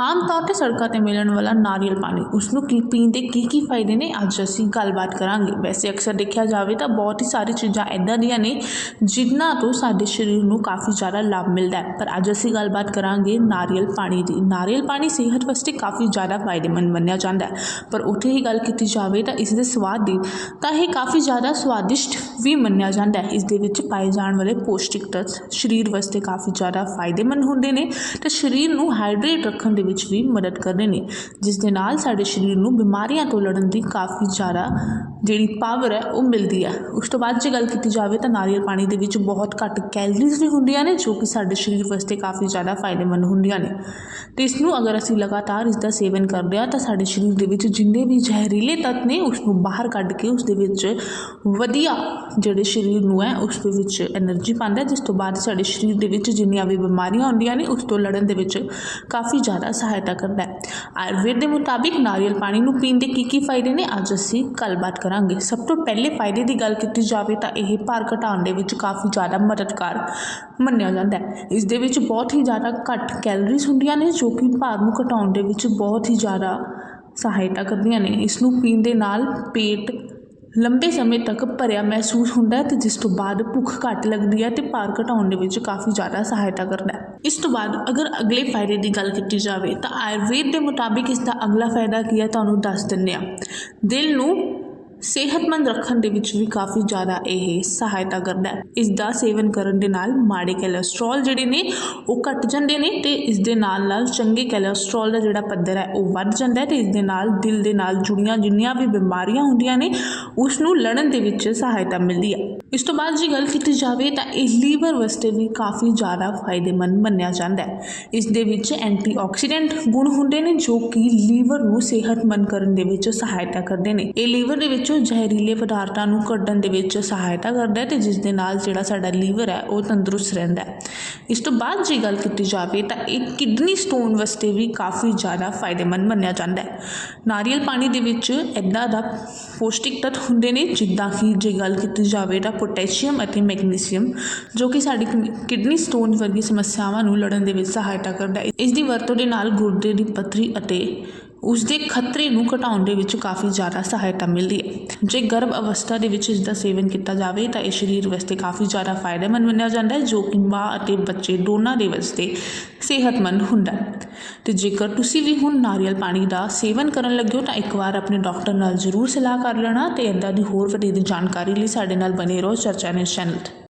ਆਮ ਤੌਰ ਤੇ ਸੜਕਾਂ ਤੇ ਮਿਲਣ ਵਾਲਾ ਨਾਰੀਅਲ ਪਾਣੀ ਉਸ ਨੂੰ ਕੀ ਪੀਣ ਦੇ ਕੀ ਕੀ ਫਾਇਦੇ ਨੇ? ਅੱਜ ਅਸੀਂ ਗੱਲਬਾਤ ਕਰਾਂਗੇ। ਵੈਸੇ ਅਕਸਰ ਦੇਖਿਆ ਜਾਵੇ ਤਾਂ ਬਹੁਤ ਹੀ ਸਾਰੀ ਚੀਜ਼ਾਂ ਐਦਾਂ ਦੀਆਂ ਨੇ ਜਿਨ੍ਹਾਂ ਤੋਂ ਸਾਡੇ ਸਰੀਰ ਨੂੰ ਕਾਫੀ ਜ਼ਿਆਦਾ ਲਾਭ ਮਿਲਦਾ ਹੈ। ਪਰ ਅੱਜ ਅਸੀਂ ਗੱਲਬਾਤ ਕਰਾਂਗੇ ਨਾਰੀਅਲ ਪਾਣੀ ਦੀ। ਨਾਰੀਅਲ ਪਾਣੀ ਸਿਹਤ ਵਾਸਤੇ ਕਾਫੀ ਜ਼ਿਆਦਾ ਫਾਇਦੇਮੰਦ ਮੰਨਿਆ ਜਾਂਦਾ ਹੈ। ਪਰ ਉੱਥੇ ਹੀ ਗੱਲ ਕੀਤੀ ਜਾਵੇ ਤਾਂ ਇਸ ਦੇ ਸਵਾਦ ਦੀ, ਤਾਂ ਇਹ ਕਾਫੀ ਜ਼ਿਆਦਾ ਸਵਾਦਿਸ਼ਟ ਵੀ ਮੰਨਿਆ ਜਾਂਦਾ ਹੈ। ਇਸ ਦੇ ਵਿੱਚ ਪਾਏ ਜਾਣ ਵਾਲੇ ਪੌਸ਼ਟਿਕ ਤੱਤ ਸਰੀਰ ਵਾਸਤੇ ਕਾਫੀ ਜ਼ਿਆਦਾ ਫਾਇਦੇਮੰਦ ਹੁੰਦੇ ਨੇ। ਤੇ ਸਰੀਰ ਨੂੰ ਹਾਈਡਰੇਟ ਰੱਖਣ ਦੇ ਵਿੱਚ ਵੀ ਮਦਦ ਕਰਦੇ ਨੇ, ਜਿਸ ਦੇ ਨਾਲ ਸਾਡੇ ਸਰੀਰ ਨੂੰ ਬਿਮਾਰੀਆਂ ਤੋਂ ਲੜਨ ਦੀ ਕਾਫੀ ਜ਼ਿਆਦਾ ਜਿਹੜੀ ਪਾਵਰ ਹੈ ਉਹ ਮਿਲਦੀ ਹੈ। ਉਸ ਤੋਂ ਬਾਅਦ ਜੇ ਗੱਲ ਕੀਤੀ ਜਾਵੇ ਤਾਂ ਨਾਰੀਅਲ ਪਾਣੀ ਦੇ ਵਿੱਚ ਬਹੁਤ ਘੱਟ ਕੈਲਰੀਜ਼ ਵੀ ਹੁੰਦੀਆਂ ਨੇ, ਜੋ ਕਿ ਸਾਡੇ ਸਰੀਰ ਵਾਸਤੇ ਕਾਫੀ ਜ਼ਿਆਦਾ ਫਾਇਦੇਮੰਦ ਹੁੰਦੀਆਂ ਨੇ। ਤੇ ਇਸ ਨੂੰ ਅਗਰ ਅਸੀਂ ਲਗਾਤਾਰ ਇਸ ਦਾ ਸੇਵਨ ਕਰਦੇ ਆ ਤਾਂ ਸਾਡੇ ਸਰੀਰ ਦੇ ਵਿੱਚ ਜਿੰਨੇ ਵੀ ਜ਼ਹਿਰੀਲੇ ਤੱਤ ਨੇ, ਉਸ ਨੂੰ ਬਾਹਰ ਕੱਢ ਕੇ ਉਸ ਦੇ ਵਿੱਚ ਵਧੀਆ ਜਿਹੜੇ ਸਰੀਰ ਨੂੰ ਹੈ, ਉਸ ਦੇ ਵਿੱਚ એનર્ਜੀ ਪਾਉਂਦਾ ਜਿਸ ਤੋਂ ਬਾਅਦ ਸਾਡੇ ਸਰੀਰ ਦੇ ਵਿੱਚ ਜਿੰਨੀਆਂ ਵੀ ਬਿਮਾਰੀਆਂ ਹੁੰਦੀਆਂ ਨੇ, ਉਸ ਤੋਂ ਲੜਨ ਦੇ ਵਿੱਚ ਕਾਫੀ ਜ਼ਿਆਦਾ ਸਹਾਇਤਾ ਕਰਦਾ ਹੈ। ਆਯੁਰਵੇਦ ਦੇ ਮੁਤਾਬਿਕ ਨਾਰੀਅਲ ਪਾਣੀ ਨੂੰ ਪੀਣ ਦੇ ਕੀ ਕੀ ਫਾਇਦੇ ਨੇ? ਅੱਜ ਅਸੀਂ ਗੱਲਬਾਤ ਕਰਾਂਗੇ। ਸਭ ਤੋਂ ਪਹਿਲੇ ਫਾਇਦੇ ਦੀ ਗੱਲ ਕੀਤੀ ਜਾਵੇ ਤਾਂ ਇਹ ਭਾਰ ਘਟਾਉਣ ਦੇ ਵਿੱਚ ਕਾਫੀ ਜ਼ਿਆਦਾ ਮਦਦਗਾਰ ਮੰਨਿਆ ਜਾਂਦਾ ਹੈ। ਇਸ ਦੇ ਵਿੱਚ ਬਹੁਤ ਹੀ ਜ਼ਿਆਦਾ ਘੱਟ ਕੈਲਰੀਜ਼ ਹੁੰਦੀਆਂ ਨੇ, ਜੋ ਕਿ ਭਾਰ ਨੂੰ ਘਟਾਉਣ ਦੇ ਵਿੱਚ ਬਹੁਤ ਹੀ ਜ਼ਿਆਦਾ ਸਹਾਇਤਾ ਕਰਦੀਆਂ ਨੇ। ਇਸ ਨੂੰ ਪੀਣ ਦੇ ਨਾਲ ਪੇਟ ਲੰਬੇ ਸਮੇਂ ਤੱਕ ਭਰਿਆ ਮਹਿਸੂਸ ਹੁੰਦਾ ਹੈ ਤੇ ਜਿਸ ਤੋਂ ਬਾਅਦ ਭੁੱਖ ਘੱਟ ਲੱਗਦੀ ਹੈ ਤੇ ਭਾਰ ਘਟਾਉਣ ਦੇ ਵਿੱਚ ਕਾਫੀ ਜ਼ਿਆਦਾ ਸਹਾਇਤਾ ਕਰਦਾ ਹੈ। ਇਸ ਤੋਂ ਬਾਅਦ ਅਗਰ ਅਗਲੇ ਫਾਇਦੇ ਦੀ ਗੱਲ ਕੀਤੀ ਜਾਵੇ ਤਾਂ ਆਯੁਰਵੇਦ ਦੇ ਮੁਤਾਬਿਕ ਇਸ ਦਾ ਅਗਲਾ ਫਾਇਦਾ ਕੀ ਹੈ, ਤੁਹਾਨੂੰ ਦੱਸ ਦਿੰਦੇ ਹਾਂ। ਦਿਲ ਨੂੰ ਸਿਹਤਮੰਦ ਰੱਖਣ ਦੇ ਵਿੱਚ ਵੀ ਕਾਫੀ ਜ਼ਿਆਦਾ ਇਹ ਸਹਾਇਤਾ ਕਰਦਾ ਹੈ। ਇਸ ਦਾ ਸੇਵਨ ਕਰਨ ਦੇ ਨਾਲ ਮਾੜੇ ਕੋਲੇਸਟ੍ਰੋਲ ਜਿਹੜੇ ਨੇ, ਉਹ ਘਟ ਜਾਂਦੇ ਨੇ ਤੇ ਇਸ ਦੇ ਨਾਲ ਨਾਲ ਚੰਗੇ ਕੋਲੇਸਟ੍ਰੋਲ ਦਾ ਜਿਹੜਾ ਪੱਧਰ ਹੈ, ਉਹ ਵੱਧ ਜਾਂਦਾ ਹੈ ਤੇ ਇਸ ਦੇ ਨਾਲ ਦਿਲ ਦੇ ਨਾਲ ਜੁੜੀਆਂ ਜਿੰਨੀਆਂ ਵੀ ਬਿਮਾਰੀਆਂ ਹੁੰਦੀਆਂ ਨੇ ਉਸ ਨੂੰ ਲੜਨ ਦੇ ਵਿੱਚ ਸਹਾਇਤਾ ਮਿਲਦੀ ਹੈ। ਇਸ ਤੋਂ ਬਾਅਦ ਜੇ ਗੱਲ ਕੀਤੀ ਜਾਵੇ ਤਾਂ ਇਹ ਲੀਵਰ ਵਾਸਤੇ ਵੀ ਕਾਫੀ ਜ਼ਿਆਦਾ ਫਾਇਦੇਮੰਦ ਮੰਨਿਆ ਜਾਂਦਾ ਹੈ। ਇਸ ਦੇ ਵਿੱਚ ਐਂਟੀਆਕਸੀਡੈਂਟ ਗੁਣ ਹੁੰਦੇ ਨੇ ਜੋ ਕਿ ਲੀਵਰ ਨੂੰ ਸਿਹਤਮੰਦ ਕਰਨ ਦੇ ਵਿੱਚ ਸਹਾਇਤਾ ਕਰਦੇ ਨੇ। ਇਹ ਲੀਵਰ ਦੇ ਵਿੱਚੋਂ ਜ਼ਹਿਰੀਲੇ ਪਦਾਰਥਾਂ ਨੂੰ ਕੱਢਣ ਦੇ ਵਿੱਚ ਸਹਾਇਤਾ ਕਰਦਾ ਹੈ ਤੇ ਜਿਸ ਦੇ ਨਾਲ ਜਿਹੜਾ ਸਾਡਾ ਲੀਵਰ ਹੈ, ਉਹ ਤੰਦਰੁਸਤ ਰਹਿੰਦਾ ਹੈ। ਇਸ ਤੋਂ ਬਾਅਦ ਜੇ ਗੱਲ ਕੀਤੀ ਜਾਵੇ ਤਾਂ ਇਹ ਕਿਡਨੀ ਸਟੋਨ ਵਾਸਤੇ ਵੀ ਕਾਫੀ ਜ਼ਿਆਦਾ ਫਾਇਦੇਮੰਦ ਮੰਨਿਆ ਜਾਂਦਾ ਹੈ। ਨਾਰੀਅਲ ਪਾਣੀ ਦੇ ਵਿੱਚ ਇੱਦਾਂ ਦਾ ਪੌਸ਼ਟਿਕ ਤੱਤ ਹੁੰਦੇ ਨੇ, ਜਿੱਦਾਂ ਕਿ ਜੇ ਗੱਲ ਕੀਤੀ ਜਾਵੇ ਤਾਂ ਪੋਟੈਸ਼ੀਅਮ ਅਤੇ ਮੈਗਨੀਸੀਅਮ, ਜੋ ਕਿ ਸਾਡੀ ਕਿਡਨੀ ਸਟੋਨ ਵਰਗੀ ਸਮੱਸਿਆਵਾਂ ਨੂੰ ਲੜਨ ਦੇ ਵਿੱਚ ਸਹਾਇਤਾ ਕਰਦਾ ਹੈ। ਇਸ ਦੀ ਵਰਤੋਂ ਦੇ ਨਾਲ ਗੁਰਦੇ ਦੀ ਪੱਥਰੀ ਅਤੇ ਉਸ ਦੇ ਖਤਰੇ ਨੂੰ ਘਟਾਉਣ ਦੇ ਵਿੱਚ ਕਾਫੀ ਜ਼ਿਆਦਾ ਸਹਾਇਤਾ ਮਿਲਦੀ ਹੈ। ਜੇ ਗਰਭ ਅਵਸਥਾ ਦੇ ਵਿੱਚ ਇਸ ਦਾ ਸੇਵਨ ਕੀਤਾ ਜਾਵੇ, ਤਾਂ ਇਹ ਸਰੀਰ ਵਾਸਤੇ ਕਾਫੀ ਜ਼ਿਆਦਾ ਫਾਇਦੇਮੰਦ ਮੰਨਿਆ ਜਾਂਦਾ ਹੈ, ਜੋ ਕਿ ਮਾਂ ਅਤੇ ਬੱਚੇ ਦੋਨਾਂ ਦੇ ਵਾਸਤੇ ਸਿਹਤਮੰਦ ਹੁੰਦਾ ਹੈ। ਤੇ ਜੇਕਰ ਤੁਸੀਂ ਵੀ ਹੁਣ ਨਾਰੀਅਲ ਪਾਣੀ ਦਾ ਸੇਵਨ ਕਰਨ ਲੱਗੇ ਹੋ, ਤਾਂ ਇੱਕ ਵਾਰ ਆਪਣੇ ਡਾਕਟਰ ਨਾਲ ਜ਼ਰੂਰ ਸਲਾਹ ਕਰ ਲੈਣਾ ਤੇ ਇਦਾਂ ਦੀ ਹੋਰ ਵਧੇਰੇ ਜਾਣਕਾਰੀ ਲਈ ਸਾਡੇ ਨਾਲ ਬਨੇ ਰਹੋ ਚਰਚਾ ਨੇ ਚੈਨਲ